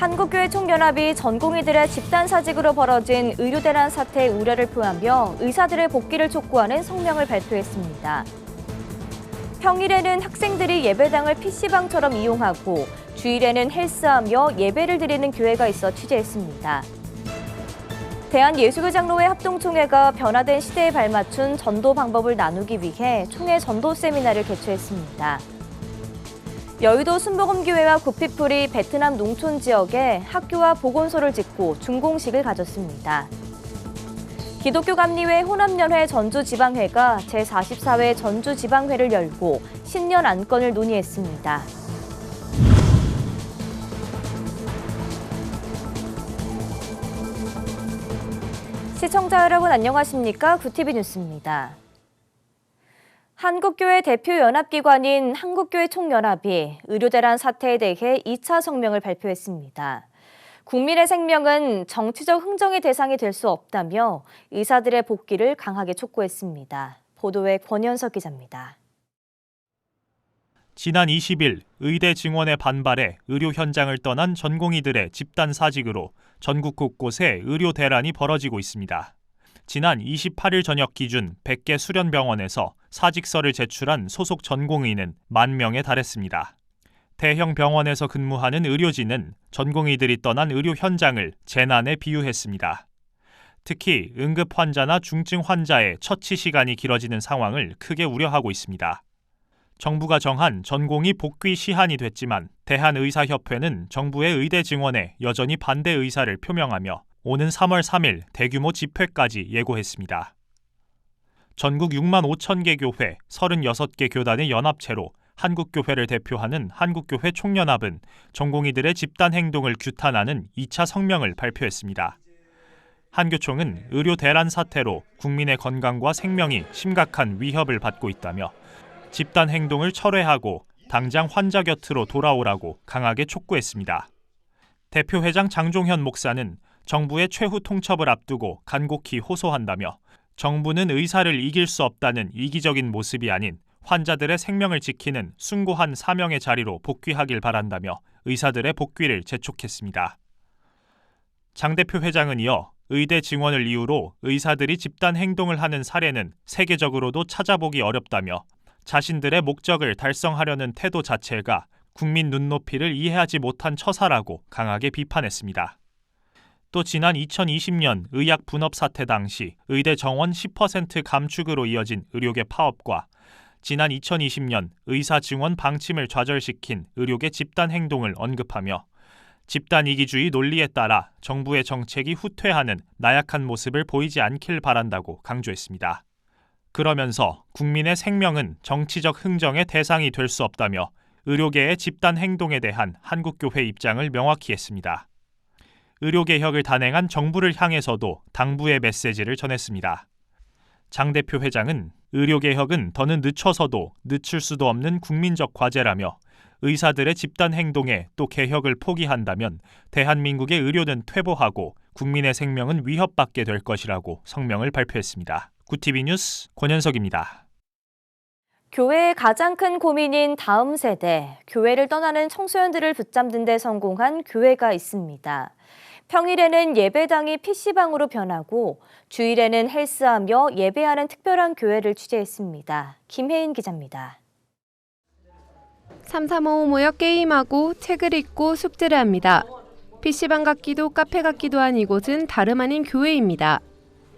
한국교회 총연합이 전공의들의 집단 사직으로 벌어진 의료 대란 사태의 우려를 표하며 의사들의 복귀를 촉구하는 성명을 발표했습니다. 평일에는 학생들이 예배당을 PC방처럼 이용하고 주일에는 헬스하며 예배를 드리는 교회가 있어 취재했습니다. 대한예수교 장로회 합동총회가 변화된 시대에 발맞춘 전도 방법을 나누기 위해 총회 전도 세미나를 개최했습니다. 여의도 순복음교회와 구피풀이 베트남 농촌 지역에 학교와 보건소를 짓고 준공식을 가졌습니다. 기독교 감리회 호남연회 전주지방회가 제44회 전주지방회를 열고 신년 안건을 논의했습니다. 시청자 여러분 안녕하십니까? 구티비 뉴스입니다. 한국교회 대표 연합기관인 한국교회 총연합이 의료대란 사태에 대해 2차 성명을 발표했습니다. 국민의 생명은 정치적 흥정의 대상이 될 수 없다며 의사들의 복귀를 강하게 촉구했습니다. 보도에 권현석 기자입니다. 지난 20일 의대 증원에 반발해 의료 현장을 떠난 전공의들의 집단 사직으로 전국 곳곳에 의료 대란이 벌어지고 있습니다. 지난 28일 저녁 기준 100개 수련병원에서 사직서를 제출한 소속 전공의는 만 명에 달했습니다. 대형 병원에서 근무하는 의료진은 전공의들이 떠난 의료 현장을 재난에 비유했습니다. 특히 응급 환자나 중증 환자의 처치 시간이 길어지는 상황을 크게 우려하고 있습니다. 정부가 정한 전공이 복귀 시한이 됐지만 대한의사협회는 정부의 의대 증원에 여전히 반대 의사를 표명하며 오는 3월 3일 대규모 집회까지 예고했습니다. 전국 6만 5천 개 교회 36개 교단의 연합체로 한국교회를 대표하는 한국교회 총연합은 전공의들의 집단 행동을 규탄하는 2차 성명을 발표했습니다. 한교총은 의료 대란 사태로 국민의 건강과 생명이 심각한 위협을 받고 있다며 집단 행동을 철회하고 당장 환자 곁으로 돌아오라고 강하게 촉구했습니다. 대표 회장 장종현 목사는 정부의 최후 통첩을 앞두고 간곡히 호소한다며 정부는 의사를 이길 수 없다는 이기적인 모습이 아닌 환자들의 생명을 지키는 숭고한 사명의 자리로 복귀하길 바란다며 의사들의 복귀를 재촉했습니다. 장 대표 회장은 이어 의대 증원을 이유로 의사들이 집단 행동을 하는 사례는 세계적으로도 찾아보기 어렵다며 자신들의 목적을 달성하려는 태도 자체가 국민 눈높이를 이해하지 못한 처사라고 강하게 비판했습니다. 또 지난 2020년 의약 분업 사태 당시 의대 정원 10% 감축으로 이어진 의료계 파업과 지난 2020년 의사 증원 방침을 좌절시킨 의료계 집단 행동을 언급하며 집단 이기주의 논리에 따라 정부의 정책이 후퇴하는 나약한 모습을 보이지 않길 바란다고 강조했습니다. 그러면서 국민의 생명은 정치적 흥정의 대상이 될 수 없다며 의료계의 집단 행동에 대한 한국교회 입장을 명확히 했습니다. 의료개혁을 단행한 정부를 향해서도 당부의 메시지를 전했습니다. 장 대표 회장은 의료개혁은 더는 늦춰서도 늦출 수도 없는 국민적 과제라며 의사들의 집단 행동에 또 개혁을 포기한다면 대한민국의 의료는 퇴보하고 국민의 생명은 위협받게 될 것이라고 성명을 발표했습니다. 구티비 뉴스 권현석입니다. 교회의 가장 큰 고민인 다음 세대, 교회를 떠나는 청소년들을 붙잡는 데 성공한 교회가 있습니다. 평일에는 예배당이 PC방으로 변하고 주일에는 헬스하며 예배하는 특별한 교회를 취재했습니다. 김혜인 기자입니다. 335 모여 게임하고 책을 읽고 숙제를 합니다. PC방 같기도 카페 같기도 한 이곳은 다름 아닌 교회입니다.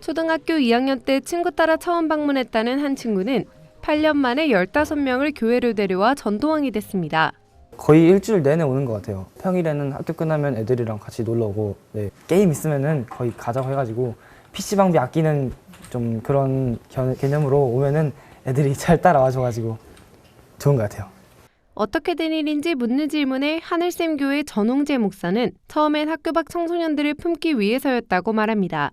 초등학교 2학년 때 친구 따라 처음 방문했다는 한 친구는 8년 만에 15명을 교회로 데려와 전도왕이 됐습니다. 거의 일주일 내내 오는 것 같아요. 평일에는 학교 끝나면 애들이랑 같이 놀러 오고 네, 게임 있으면은 거의 가자고 해가지고 PC방비 아끼는 좀 그런 겨- 개념으로 오면은 애들이 잘 따라와줘가지고 좋은 것 같아요. 어떻게 된 일인지 묻는 질문에 하늘샘 교회 전홍재 목사는 처음엔 학교 밖 청소년들을 품기 위해서였다고 말합니다.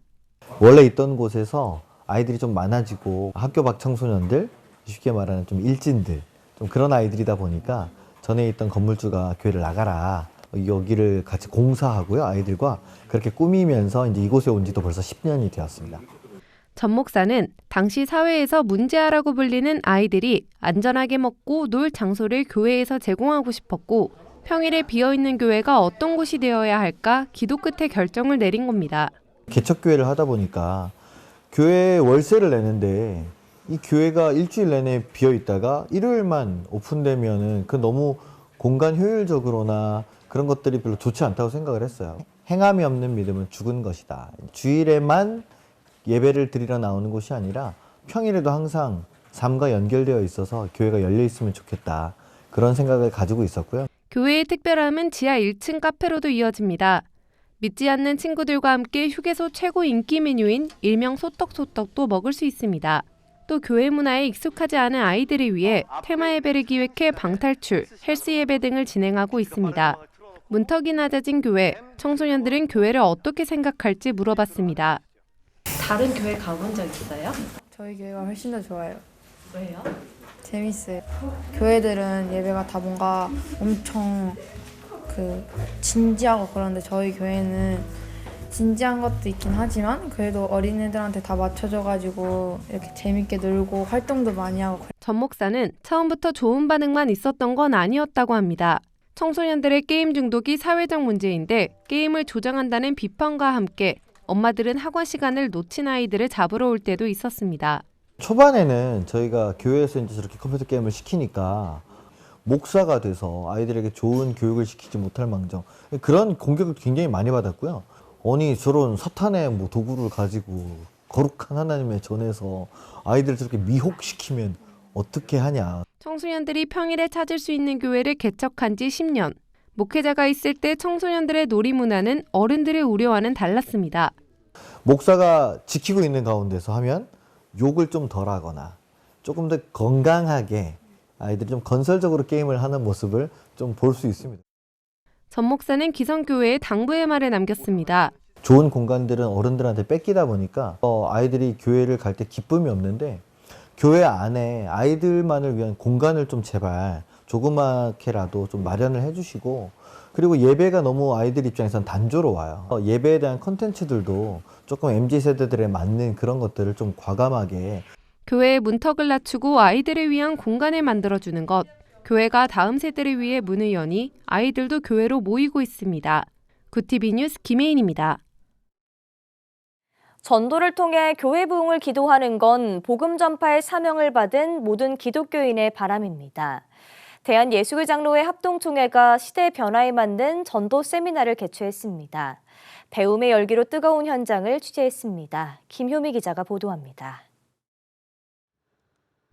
원래 있던 곳에서 아이들이 좀 많아지고 학교 밖 청소년들 쉽게 말하는 좀 일진들 좀 그런 아이들이다 보니까 전에 있던 건물주가 교회를 나가라 여기를 같이 공사하고요 아이들과 그렇게 꾸미면서 이제 이곳에 온 지도 벌써 10년이 되었습니다. 전 목사는 당시 사회에서 문제아라고 불리는 아이들이 안전하게 먹고 놀 장소를 교회에서 제공하고 싶었고 평일에 비어 있는 교회가 어떤 곳이 되어야 할까 기도 끝에 결정을 내린 겁니다. 개척교회를 하다 보니까 교회 월세를 내는데 이 교회가 일주일 내내 비어 있다가 일요일만 오픈되면은 그 너무 공간 효율적으로나 그런 것들이 별로 좋지 않다고 생각을 했어요. 행함이 없는 믿음은 죽은 것이다. 주일에만 예배를 드리러 나오는 곳이 아니라 평일에도 항상 삶과 연결되어 있어서 교회가 열려 있으면 좋겠다. 그런 생각을 가지고 있었고요. 교회의 특별함은 지하 1층 카페로도 이어집니다. 믿지 않는 친구들과 함께 휴게소 최고 인기 메뉴인 일명 소떡소떡도 먹을 수 있습니다. 또 교회 문화에 익숙하지 않은 아이들을 위해 테마 예배를 기획해 방탈출, 헬스 예배 등을 진행하고 있습니다. 문턱이 낮아진 교회, 청소년들은 교회를 어떻게 생각할지 물어봤습니다. 다른 교회 가본 적 있어요? 저희 교회가 훨씬 더 좋아요. 왜요? 재밌어요. 교회들은 예배가 다 뭔가 엄청 그 진지하고 그런데 저희 교회는 진지한 것도 있긴 하지만 그래도 어린애들한테 다 맞춰져가지고 이렇게 재밌게 놀고 활동도 많이 하고 전 목사는 처음부터 좋은 반응만 있었던 건 아니었다고 합니다. 청소년들의 게임 중독이 사회적 문제인데 게임을 조장한다는 비판과 함께 엄마들은 학원 시간을 놓친 아이들을 잡으러 올 때도 있었습니다. 초반에는 저희가 교회에서 이제 저렇게 컴퓨터 게임을 시키니까 목사가 돼서 아이들에게 좋은 교육을 시키지 못할 망정 그런 공격을 굉장히 많이 받았고요. 아니 저런 사탄의 뭐 도구를 가지고 거룩한 하나님의 전에서 아이들을 저렇게 미혹시키면 어떻게 하냐. 청소년들이 평일에 찾을 수 있는 교회를 개척한 지 10년. 목회자가 있을 때 청소년들의 놀이 문화는 어른들의 우려와는 달랐습니다. 목사가 지키고 있는 가운데서 하면 욕을 좀 덜 하거나 조금 더 건강하게 아이들이 좀 건설적으로 게임을 하는 모습을 좀 볼 수 있습니다. 전 목사는 기성교회에 당부의 말을 남겼습니다. 좋은 공간들은 어른들한테 뺏기다 보니까 어, 아이들이 교회를 갈 때 기쁨이 없는데 교회 안에 아이들만을 위한 공간을 좀 제발 조그맣게라도 좀 마련을 해주시고 그리고 예배가 너무 아이들 입장에선 단조로워요. 어, 예배에 대한 컨텐츠들도 조금 MZ 세대들에 맞는 그런 것들을 좀 과감하게 교회의 문턱을 낮추고 아이들을 위한 공간을 만들어주는 것. 교회가 다음 세대를 위해 문을 여니 아이들도 교회로 모이고 있습니다. 구티비 뉴스 김혜인입니다. 전도를 통해 교회 부흥을 기도하는 건 복음 전파의 사명을 받은 모든 기독교인의 바람입니다. 대한예수교 장로회 합동총회가 시대 변화에 맞는 전도 세미나를 개최했습니다. 배움의 열기로 뜨거운 현장을 취재했습니다. 김효미 기자가 보도합니다.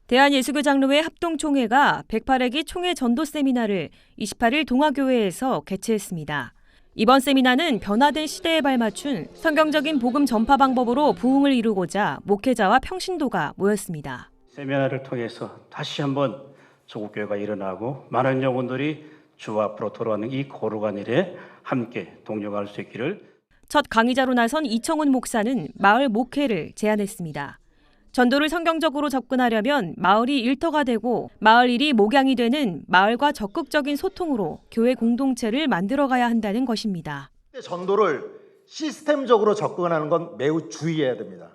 대한예수교 장로회 합동총회가 108회기 총회 전도 세미나를 28일 동아교회에서 개최했습니다. 이번 세미나는 변화된 시대에 발맞춘 성경적인 복음 전파 방법으로 부흥을 이루고자 목회자와 평신도가 모였습니다. 세미나를 통해서 다시 한번 조국교회가 일어나고 많은 영혼들이 주 앞으로 돌아오는 이 거룩한 일에 함께 동력할 수 있기를 첫 강의자로 나선 이청훈 목사는 마을 목회를 제안했습니다. 전도를 성경적으로 접근하려면 마을이 일터가 되고 마을 일이 목양이 되는 마을과 적극적인 소통으로 교회 공동체를 만들어가야 한다는 것입니다. 전도를 시스템적으로 접근하는 건 매우 주의해야 됩니다.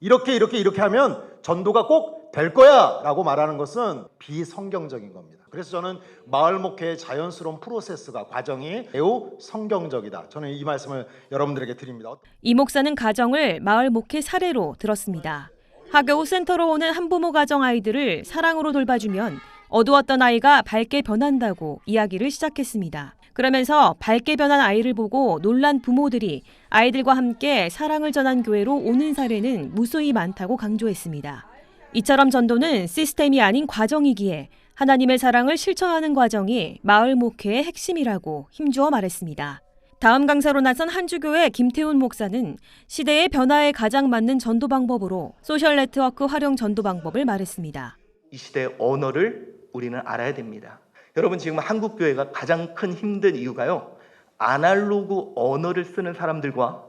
이렇게 이렇게 이렇게 하면 전도가 꼭 될 거야라고 말하는 것은 비성경적인 겁니다. 그래서 저는 마을 목회의 자연스러운 프로세스가 과정이 매우 성경적이다. 저는 이 말씀을 여러분들에게 드립니다. 이 목사는 가정을 마을 목회 사례로 들었습니다. 하교우 센터로 오는 한부모 가정 아이들을 사랑으로 돌봐주면 어두웠던 아이가 밝게 변한다고 이야기를 시작했습니다. 그러면서 밝게 변한 아이를 보고 놀란 부모들이 아이들과 함께 사랑을 전한 교회로 오는 사례는 무수히 많다고 강조했습니다. 이처럼 전도는 시스템이 아닌 과정이기에 하나님의 사랑을 실천하는 과정이 마을 목회의 핵심이라고 힘주어 말했습니다. 다음 강사로 나선 한주교회 김태훈 목사는 시대의 변화에 가장 맞는 전도 방법으로 소셜 네트워크 활용 전도 방법을 말했습니다. 이 시대의 언어를 우리는 알아야 됩니다. 여러분 지금 한국 교회가 가장 큰 힘든 이유가요. 아날로그 언어를 쓰는 사람들과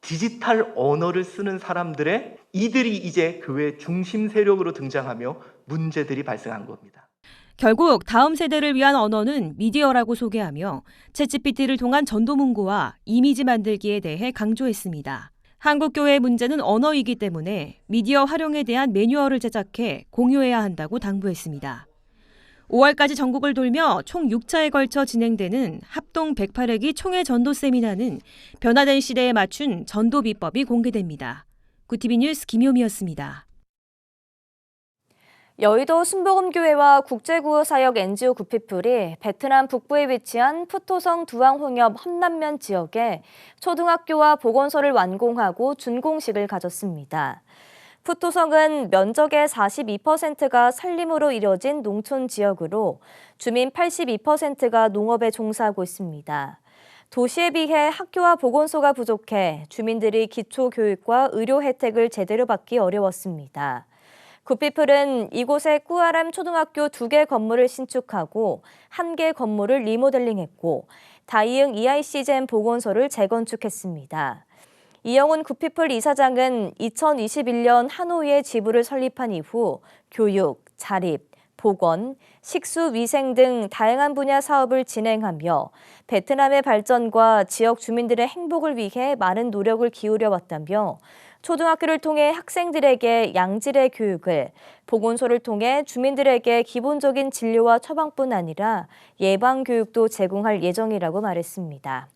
디지털 언어를 쓰는 사람들의 이들이 이제 교회 중심 세력으로 등장하며 문제들이 발생한 겁니다. 결국 다음 세대를 위한 언어는 미디어라고 소개하며 챗GPT를 통한 전도 문구와 이미지 만들기에 대해 강조했습니다. 한국 교회의 문제는 언어이기 때문에 미디어 활용에 대한 매뉴얼을 제작해 공유해야 한다고 당부했습니다. 5월까지 전국을 돌며 총 6차에 걸쳐 진행되는 합동 108회기 총회 전도 세미나는 변화된 시대에 맞춘 전도 비법이 공개됩니다. 구티비 뉴스 김효미였습니다. 여의도 순복음교회와 국제구호사역 NGO 구피플이 베트남 북부에 위치한 푸토성 두왕홍협 험남면 지역에 초등학교와 보건소를 완공하고 준공식을 가졌습니다. 푸토성은 면적의 42%가 산림으로 이뤄진 농촌 지역으로 주민 82%가 농업에 종사하고 있습니다. 도시에 비해 학교와 보건소가 부족해 주민들이 기초교육과 의료 혜택을 제대로 받기 어려웠습니다. 구피플은 이곳에 꾸아람 초등학교 두 개 건물을 신축하고 한 개 건물을 리모델링했고 다이응 EIC젠 보건소를 재건축했습니다. 이영훈 구피플 이사장은 2021년 하노이에 지부를 설립한 이후 교육, 자립, 보건, 식수, 위생 등 다양한 분야 사업을 진행하며 베트남의 발전과 지역 주민들의 행복을 위해 많은 노력을 기울여 왔다며 초등학교를 통해 학생들에게 양질의 교육을, 보건소를 통해 주민들에게 기본적인 진료와 처방뿐 아니라 예방 교육도 제공할 예정이라고 말했습니다.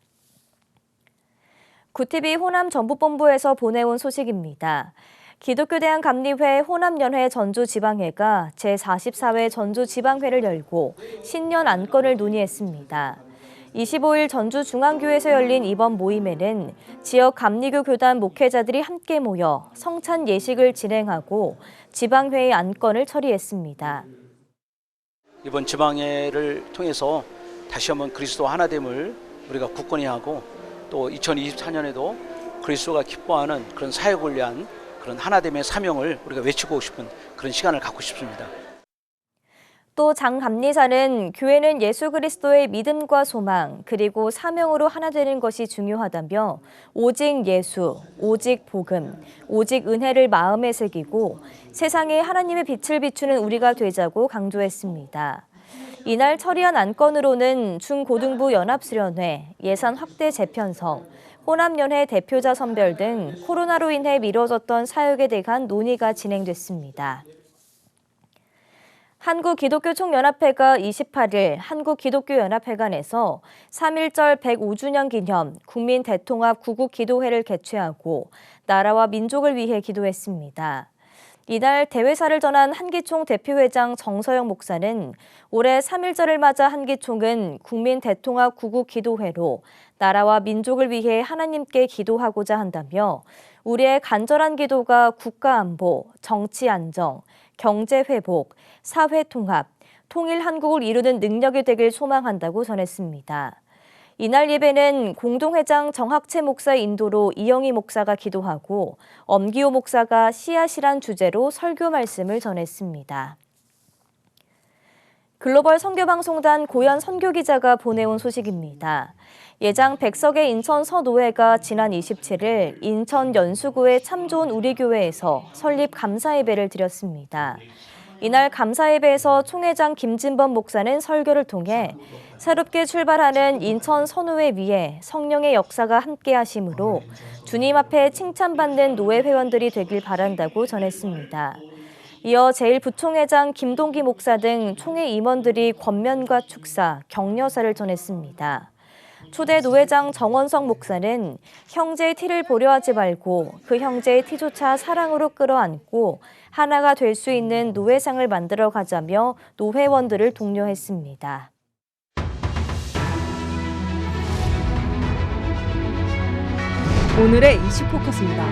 구티비 호남 전북본부에서 보내온 소식입니다. 기독교대학 감리회 호남연회 전주지방회가 제44회 전주지방회를 열고 신년 안건을 논의했습니다. 25일 전주중앙교회에서 열린 이번 모임에는 지역 감리교 교단 목회자들이 함께 모여 성찬 예식을 진행하고 지방회의 안건을 처리했습니다. 이번 지방회를 통해서 다시 한번 그리스도 하나됨을 우리가 굳건히 하고 또 2024년에도 그리스도가 기뻐하는 그런 사역을 위한 그런 하나됨의 사명을 우리가 외치고 싶은 그런 시간을 갖고 싶습니다. 또 장 감리사는 교회는 예수 그리스도의 믿음과 소망 그리고 사명으로 하나 되는 것이 중요하다며 오직 예수, 오직 복음, 오직 은혜를 마음에 새기고 세상에 하나님의 빛을 비추는 우리가 되자고 강조했습니다. 이날 처리한 안건으로는 중고등부 연합수련회, 예산 확대 재편성, 호남연회 대표자 선별 등 코로나로 인해 미뤄졌던 사역에 대한 논의가 진행됐습니다. 한국기독교총연합회가 28일 한국기독교연합회관에서 3.1절 105주년 기념 국민 대통합 구국 기도회를 개최하고 나라와 민족을 위해 기도했습니다. 이날 대회사를 전한 한기총 대표회장 정서영 목사는 올해 3.1절을 맞아 한기총은 국민 대통합 구국 기도회로 나라와 민족을 위해 하나님께 기도하고자 한다며 우리의 간절한 기도가 국가 안보, 정치 안정, 경제 회복, 사회 통합, 통일 한국을 이루는 능력이 되길 소망한다고 전했습니다. 이날 예배는 공동회장 정학채 목사의 인도로 이영희 목사가 기도하고 엄기호 목사가 씨앗이란 주제로 설교 말씀을 전했습니다. 글로벌 선교방송단 고현 선교기자가 보내온 소식입니다. 예장 백석의 인천 서노회가 지난 27일 인천 연수구의 참 좋은 우리 교회에서 설립 감사 예배를 드렸습니다. 이날 감사 예배에서 총회장 김진범 목사는 설교를 통해 새롭게 출발하는 인천 선우회 위에 성령의 역사가 함께 하심으로 주님 앞에 칭찬받는 노회 회원들이 되길 바란다고 전했습니다. 이어 제1부총회장 김동기 목사 등 총회 임원들이 권면과 축사, 격려사를 전했습니다. 초대 노회장 정원성 목사는 형제의 티를 보려 하지 말고 그 형제의 티조차 사랑으로 끌어안고 하나가 될 수 있는 노회상을 만들어 가자며 노회원들을 독려했습니다. 오늘의 이슈 포커스입니다.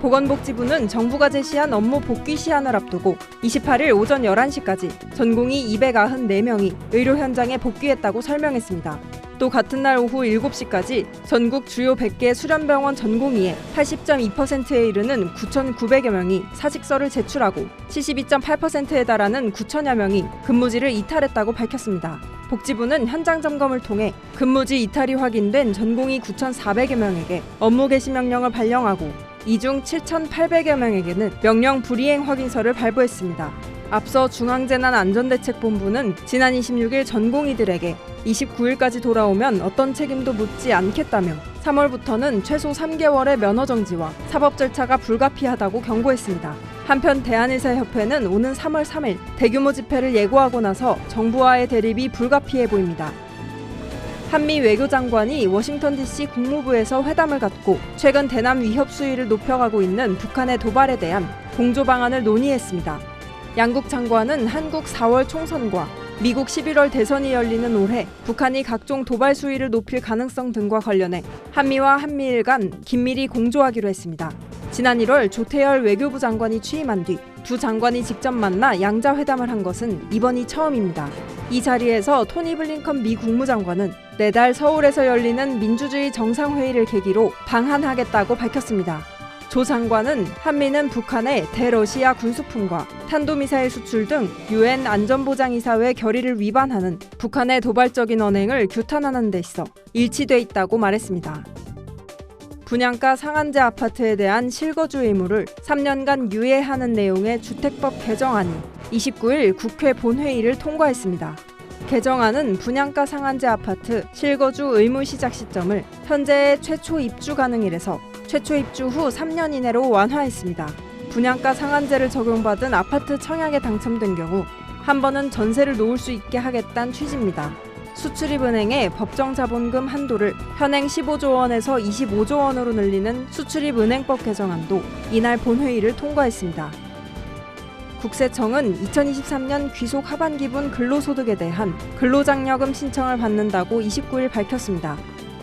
보건복지부는 정부가 제시한 업무 복귀 시한을 앞두고 28일 오전 11시까지 전공의 294명이 의료 현장에 복귀했다고 설명했습니다. 또 같은 날 오후 7시까지 전국 주요 100개 수련병원 전공의의 80.2%에 이르는 9,900여 명이 사직서를 제출하고 72.8%에 달하는 9천여 명이 근무지를 이탈했다고 밝혔습니다. 복지부는 현장 점검을 통해 근무지 이탈이 확인된 전공의 9,400여 명에게 업무 개시 명령을 발령하고 이중 7,800여 명에게는 명령 불이행 확인서를 발부했습니다. 앞서 중앙재난안전대책본부는 지난 26일 전공의들에게 29일까지 돌아오면 어떤 책임도 묻지 않겠다며 3월부터는 최소 3개월의 면허 정지와 사법 절차가 불가피하다고 경고했습니다. 한편 대한의사협회는 오는 3월 3일 대규모 집회를 예고하고 나서 정부와의 대립이 불가피해 보입니다. 한미 외교장관이 워싱턴 DC 국무부에서 회담을 갖고 최근 대남 위협 수위를 높여가고 있는 북한의 도발에 대한 공조 방안을 논의했습니다. 양국 장관은 한국 4월 총선과 미국 11월 대선이 열리는 올해 북한이 각종 도발 수위를 높일 가능성 등과 관련해 한미와 한미일 간 긴밀히 공조하기로 했습니다. 지난 1월 조태열 외교부 장관이 취임한 뒤 두 장관이 직접 만나 양자 회담을 한 것은 이번이 처음입니다. 이 자리에서 토니 블링컨 미 국무장관은 내달 서울에서 열리는 민주주의 정상회의를 계기로 방한하겠다고 밝혔습니다. 조 장관은 한미는 북한의 대러시아 군수품과 탄도미사일 수출 등 유엔 안전보장이사회 결의를 위반하는 북한의 도발적인 언행을 규탄하는 데 있어 일치돼 있다고 말했습니다. 분양가 상한제 아파트에 대한 실거주 의무를 3년간 유예하는 내용의 주택법 개정안이 29일 국회 본회의를 통과했습니다. 개정안은 분양가 상한제 아파트 실거주 의무 시작 시점을 현재의 최초 입주 가능일에서 최초 입주 후 3년 이내로 완화했습니다. 분양가 상한제를 적용받은 아파트 청약에 당첨된 경우 한 번은 전세를 놓을 수 있게 하겠다는 취지입니다. 수출입은행의 법정 자본금 한도를 현행 15조 원에서 25조 원으로 늘리는 수출입은행법 개정안도 이날 본회의를 통과했습니다. 국세청은 2023년 귀속 하반기분 근로소득에 대한 근로장려금 신청을 받는다고 29일 밝혔습니다.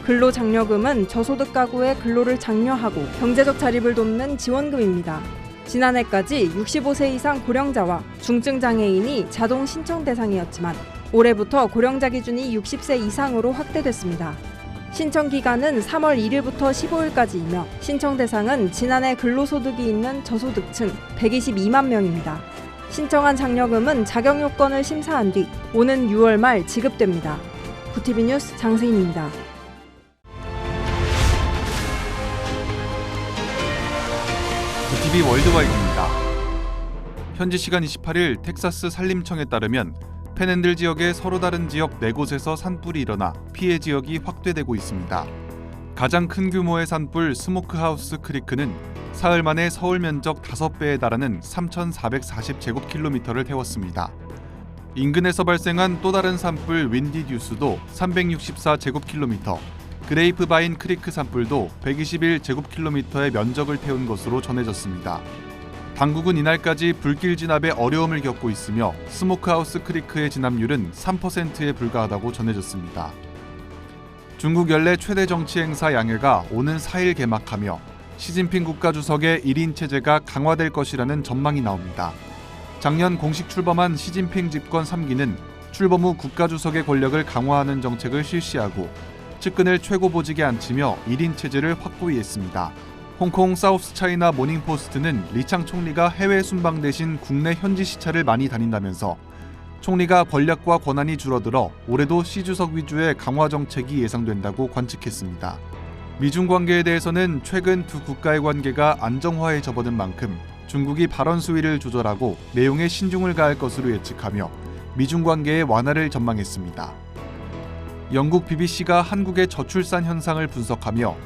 근로장려금은 저소득 가구의 근로를 장려하고 경제적 자립을 돕는 지원금입니다. 지난해까지 65세 이상 고령자와 중증 장애인이 자동 신청 대상이었지만 올해부터 고령자 기준이 60세 이상으로 확대됐습니다. 신청 기간은 3월 1일부터 15일까지이며 신청 대상은 지난해 근로소득이 있는 저소득층 122만 명입니다. 신청한 장려금은 자격 요건을 심사한 뒤 오는 6월 말 지급됩니다. 구티비 뉴스 장세인입니다. TV 월드와이드입니다. 현지 시간 28일 텍사스 산림청에 따르면 펜핸들 지역의 서로 다른 지역 4곳에서 산불이 일어나 피해 지역이 확대되고 있습니다. 가장 큰 규모의 산불 스모크하우스 크리크는 사흘 만에 서울 면적 5배에 달하는 3,440제곱킬로미터를 태웠습니다. 인근에서 발생한 또 다른 산불 윈디 듀스도 364제곱킬로미터, 그레이프바인 크리크 산불도 121제곱킬로미터의 면적을 태운 것으로 전해졌습니다. 당국은 이날까지 불길 진압에 어려움을 겪고 있으며 스모크하우스 크리크의 진압률은 3%에 불과하다고 전해졌습니다. 중국 연례 최대 정치 행사 양해가 오는 4일 개막하며 시진핑 국가주석의 1인 체제가 강화될 것이라는 전망이 나옵니다. 작년 공식 출범한 시진핑 집권 3기는 출범 후 국가주석의 권력을 강화하는 정책을 실시하고 측근을 최고 보직에 앉히며 1인 체제를 확고히 했습니다. 홍콩 사우스 차이나 모닝포스트는 리창 총리가 해외 순방 대신 국내 현지 시차를 많이 다닌다면서 총리가 권력과 권한이 줄어들어 올해도 시 주석 위주의 강화 정책이 예상된다고 관측했습니다. 미중 관계에 대해서는 최근 두 국가의 관계가 안정화에 접어든 만큼 중국이 발언 수위를 조절하고 내용에 신중을 가할 것으로 예측하며 미중 관계의 완화를 전망했습니다. 영국 BBC가 한국의 저출산 현상을 분석하며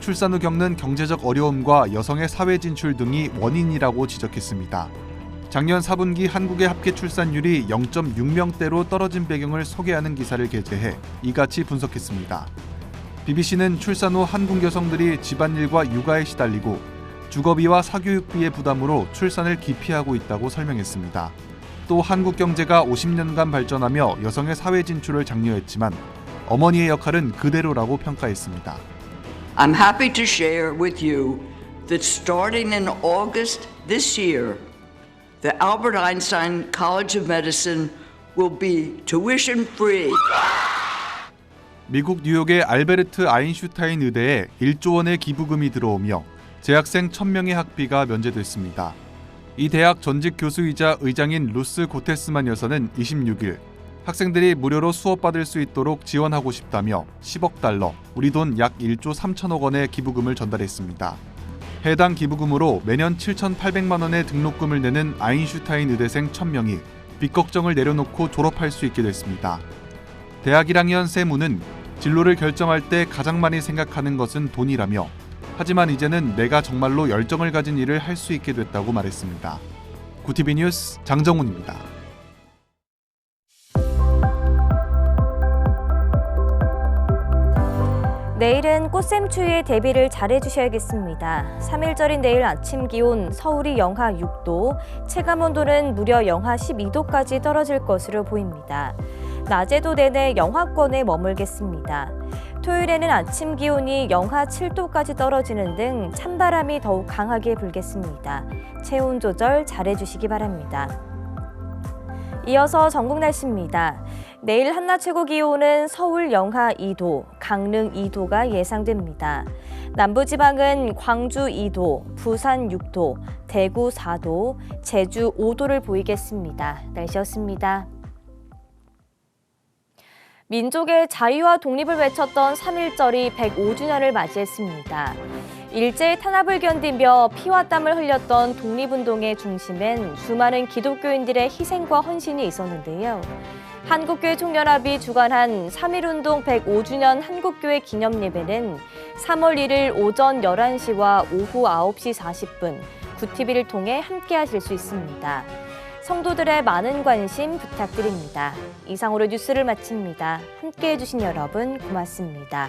출산 후 겪는 경제적 어려움과 여성의 사회 진출 등이 원인이라고 지적했습니다. 작년 4분기 한국의 합계 출산율이 0.6명대로 떨어진 배경을 소개하는 기사를 게재해 이같이 분석했습니다. BBC는 출산 후 한국 여성들이 집안일과 육아에 시달리고 주거비와 사교육비의 부담으로 출산을 기피하고 있다고 설명했습니다. 또 한국 경제가 50년간 발전하며 여성의 사회 진출을 장려했지만 어머니의 역할은 그대로라고 평가했습니다. I'm happy to share with you that starting in August this year, the Albert Einstein College of Medicine will be tuition free. 미국 뉴욕의 알베르트 아인슈타인 의대에 1조 원의 기부금이 들어오며 재학생 1000명의 학비가 면제됐습니다. 이 대학 전직 교수이자 의장인 루스 고테스만 여사는 26일 학생들이 무료로 수업받을 수 있도록 지원하고 싶다며 10억 달러, 우리 돈 약 1조 3천억 원의 기부금을 전달했습니다. 해당 기부금으로 매년 7,800만 원의 등록금을 내는 아인슈타인 의대생 1000명이 빚 걱정을 내려놓고 졸업할 수 있게 됐습니다. 대학 1학년 세무는 진로를 결정할 때 가장 많이 생각하는 것은 돈이라며 하지만 이제는 내가 정말로 열정을 가진 일을 할 수 있게 됐다고 말했습니다. 구티비 뉴스 장정훈입니다. 내일은 꽃샘추위에 대비를 잘해주셔야겠습니다. 3일절인 내일 아침 기온 서울이 영하 6도, 체감온도는 무려 영하 12도까지 떨어질 것으로 보입니다. 낮에도 내내 영하권에 머물겠습니다. 토요일에는 아침 기온이 영하 7도까지 떨어지는 등 찬바람이 더욱 강하게 불겠습니다. 체온 조절 잘해주시기 바랍니다. 이어서 전국 날씨입니다. 내일 한낮 최고 기온은 서울 영하 2도, 강릉 2도가 예상됩니다. 남부지방은 광주 2도, 부산 6도, 대구 4도, 제주 5도를 보이겠습니다. 날씨였습니다. 민족의 자유와 독립을 외쳤던 3.1절이 105주년을 맞이했습니다. 일제의 탄압을 견디며 피와 땀을 흘렸던 독립운동의 중심엔 수많은 기독교인들의 희생과 헌신이 있었는데요. 한국교회 총연합이 주관한 3.1운동 105주년 한국교회 기념예배는 3월 1일 오전 11시와 오후 9시 40분 구TV를 통해 함께 하실 수 있습니다. 성도들의 많은 관심 부탁드립니다. 이상으로 뉴스를 마칩니다. 함께 해 주신 여러분 고맙습니다.